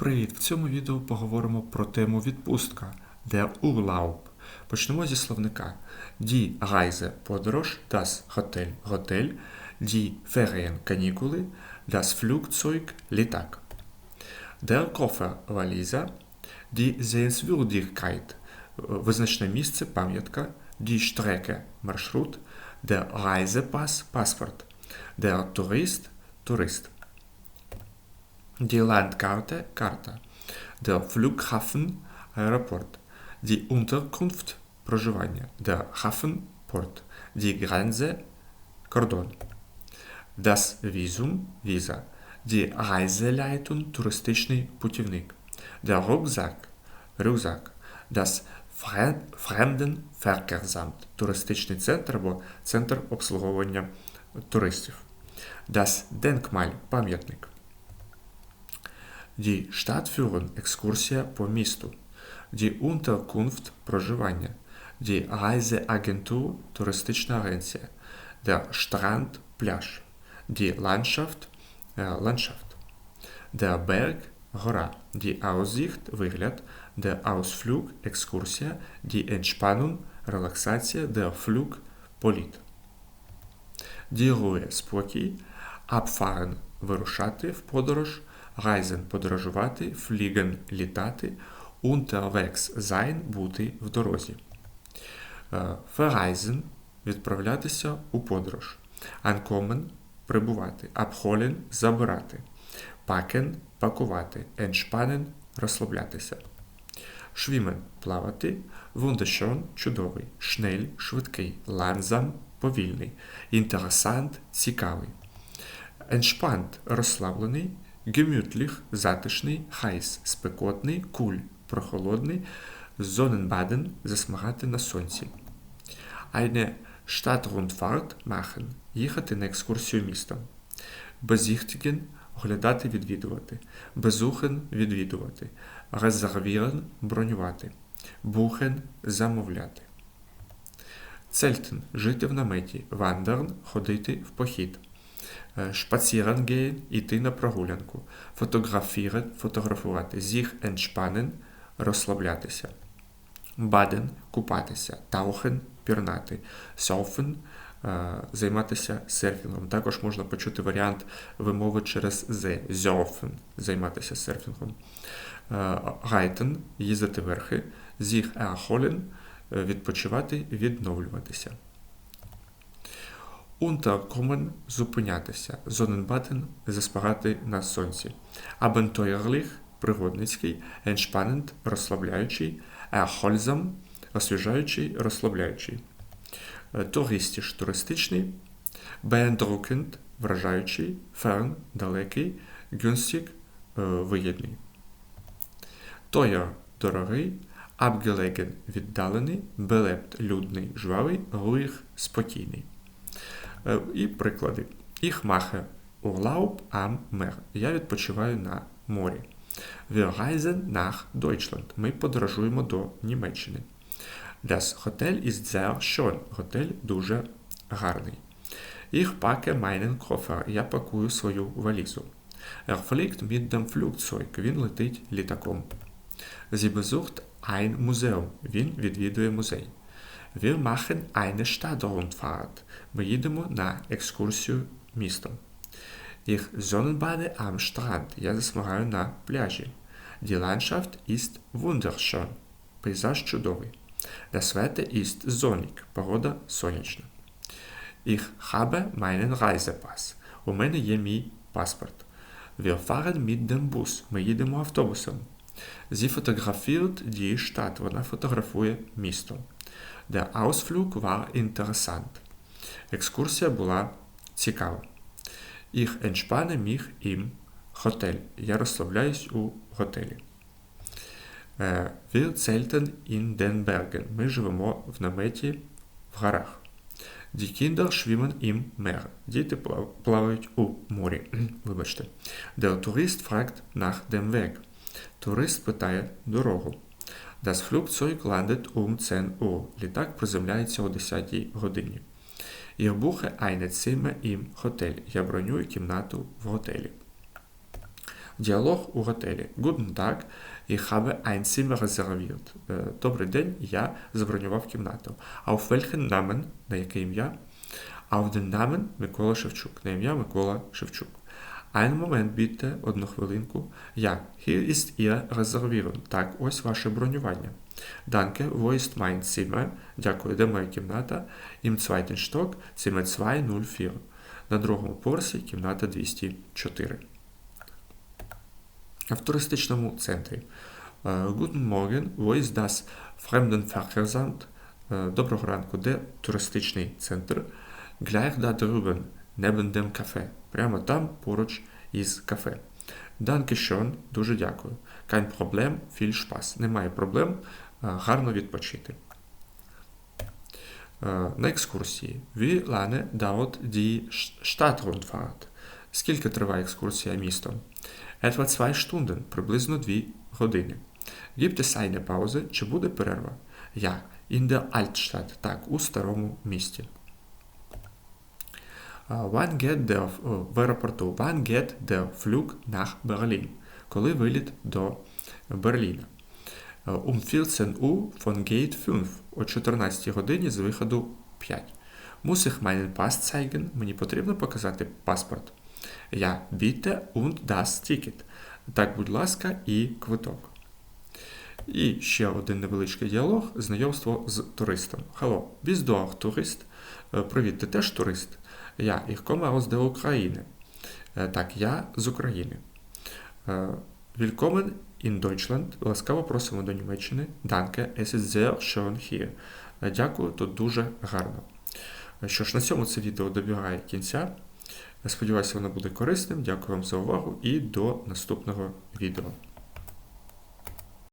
Привіт! В цьому відео поговоримо про тему відпустка Der Urlaub. Почнемо зі словника. Die Reise – подорож, das Hotel – готель, die Ferien – канікули, das Flugzeug – літак. Der Koffer – валіза, die Sehenswürdigkeit – визначне місце, пам'ятка, die Strecke – маршрут, der Reisepass – паспорт, der Tourist – турист. Die Landkarte – карта. Der Flughafen – аеропорт. Die Unterkunft – проживання. Der Hafen – порт. Die Grenze – кордон. Das Visum – віза. Die Reiseleitung – туристичний путівник. Der Rucksack – рюкзак. Das Fre- Fremdenverkehrsamt – туристичний центр або центр обслуговування туристів. Das Denkmal – пам'ятник. Die Stadtführung – екскурсія по місту. Die Unterkunft – проживання. Die Reiseagentur – туристична агенція. Der Strand – пляж. Die Landschaft – е, ландшафт. Der Berg – гора. Die Aussicht – вигляд. Der Ausflug – екскурсія. Die Entspannung – релаксація. Der Flug – політ. Die Ruhe – спокій. Abfahren – вирушати в подорож. Reisen – подорожувати. Fliegen – літати. Unterwegs sein – бути в дорозі. Е, Verreisen – відправлятися у подорож. Ankommen – прибувати. Abholen – забирати. Packen – пакувати. Entspannen – розслаблятися. Schwimmen – плавати. Wunderschön – чудовий. Schnell – швидкий. Langsam – повільний. Interessant – цікавий. Entspannt – розслаблений. Gemütlich – затишний. Heiß – спекотний. Cool – прохолодний. Sonnenbaden – засмагати на сонці. Eine Stadtrundfahrt machen – їхати на екскурсію містом. Besichtigen – оглядати, відвідувати. Besuchen – відвідувати. Reservieren – бронювати. Buchen – замовляти. Цельтен – жити в наметі. Wandern – ходити в похід. Е, Spazieren gehen – йти на прогулянку. Fotografieren – фотографувати. Sich entspannen – розслаблятися. Baden – купатися. Tauchen – пірнати. Surfen – е, займатися серфінгом. Також можна почути варіант вимови через «з» – Surfen – займатися серфінгом. Е, Reiten – їздити верхи. Sich erholen – е, відпочивати, відновлюватися. Unterkommen – зупинятися. Sonnenbaden – заспагати на сонці. Abenteuerlich – пригодницький. Entspannend – розслабляючий. Erholsam – освіжаючий, розслабляючий. Е, Туристіш – туристичний. Beeindruckend – вражаючий. Fern – далекий. Günstig – е, вигідний. Teuer – дорогий. Abgelegen – віддалений. Belebt – людний, жвавий. Ruhig – спокійний. Е, І приклади. Ich mache Urlaub am Meer. Я відпочиваю на морі. Wir reisen nach Deutschland. Ми подорожуємо до Німеччини. Das Hotel ist sehr schön. Готель дуже гарний. Ich packe meinen Koffer. Я пакую свою валізу. Er fliegt mit dem Flugzeug. Він летить літаком. Sie besucht ein Museum. Він відвідує музей. Wir machen eine Stadtrundfahrt. Ми їдемо на екскурсію містом. Ich sonnenbade am Strand. Я засмагаю на пляжі. Die Landschaft ist wunderschön. Пейзаж чудовий. Das Wetter ist sonnig. Погода сонячна. Ich habe meinen Reisepass. У мене є мій паспорт. Wir fahren mit dem Bus. Ми їдемо автобусом. Sie fotografiert die Stadt. Вона фотографує місто. Der Ausflug war interessant. Екскурсія була цікава. Ich entspanne mich im Hotel. Я розслабляюсь у готелі. Е, Wir zelten in den Bergen. Ми живемо в наметі в горах. Die Kinder schwimmen im Meer. Діти плавають у морі. Вибачте. Der Tourist fragt nach dem Weg. Турист питає дорогу. Das Flugzeug landet um 10 Uhr. Літак приземляється о 10 годині. Ich buche eine Zimmer im Hotel. Я бронюю кімнату в готелі. Діалог у готелі. Guten Tag, ich habe ein Zimmer reserviert. Е, Добрий день, я забронював кімнату. Auf welchen Namen? На яке ім'я? Auf den Namen Микола Шевчук. На ім'я Микола Шевчук. Ein Moment, bitte, одну хвилинку. Я. Hier ist Ihr Reservierung. Так, ось ваше бронювання. Danke, wo ist mein Zimmer? Дякую, де моя кімната? Im zweiten Stock, Zimmer 204. На другому поверсі кімната 204. В туристичному центрі. Е, Guten Morgen, wo ist das Fremdenverkehrsamt? Е, Доброго ранку, де туристичний центр? Gleich da drüben, dem Café. Прямо там, поруч із кафе. Danke schön, дуже дякую. Kein Problem, viel Spaß. Немає проблем, е, гарно відпочити. Е, На екскурсії. Wie lange dauert die Stadtrundfahrt? Скільки триває екскурсія містом? Etwa 2 Stunden, приблизно 2 години. Gibt es Pause? Чи буде перерва? Ja, in der. Так, у старому місті. Uh, der, о, в аеропорту. Коли виліт до Берліна? Uh, Um 14 Uhr von Gate 5. О 14 годині з виходу 5. Muss ich meinen Pass zeigen? Мені потрібно показати паспорт. Ja, bitte und das Ticket. Так, будь ласка, і квиток. І ще один невеличкий діалог знайомство з туристом. Hello, bist Tourist? Е, Привіт, ти теж турист? Я, ich komme aus der. Е, Так, я з України. Е, Willkommen in Deutschland. Ласкаво просимо до Німеччини. Danke, es ist sehr schön hier. Е, Дякую, тут дуже гарно. Е, Що ж, на цьому це відео добігає кінця. Сподіваюся, воно буде корисним. Дякую вам за увагу і до наступного відео.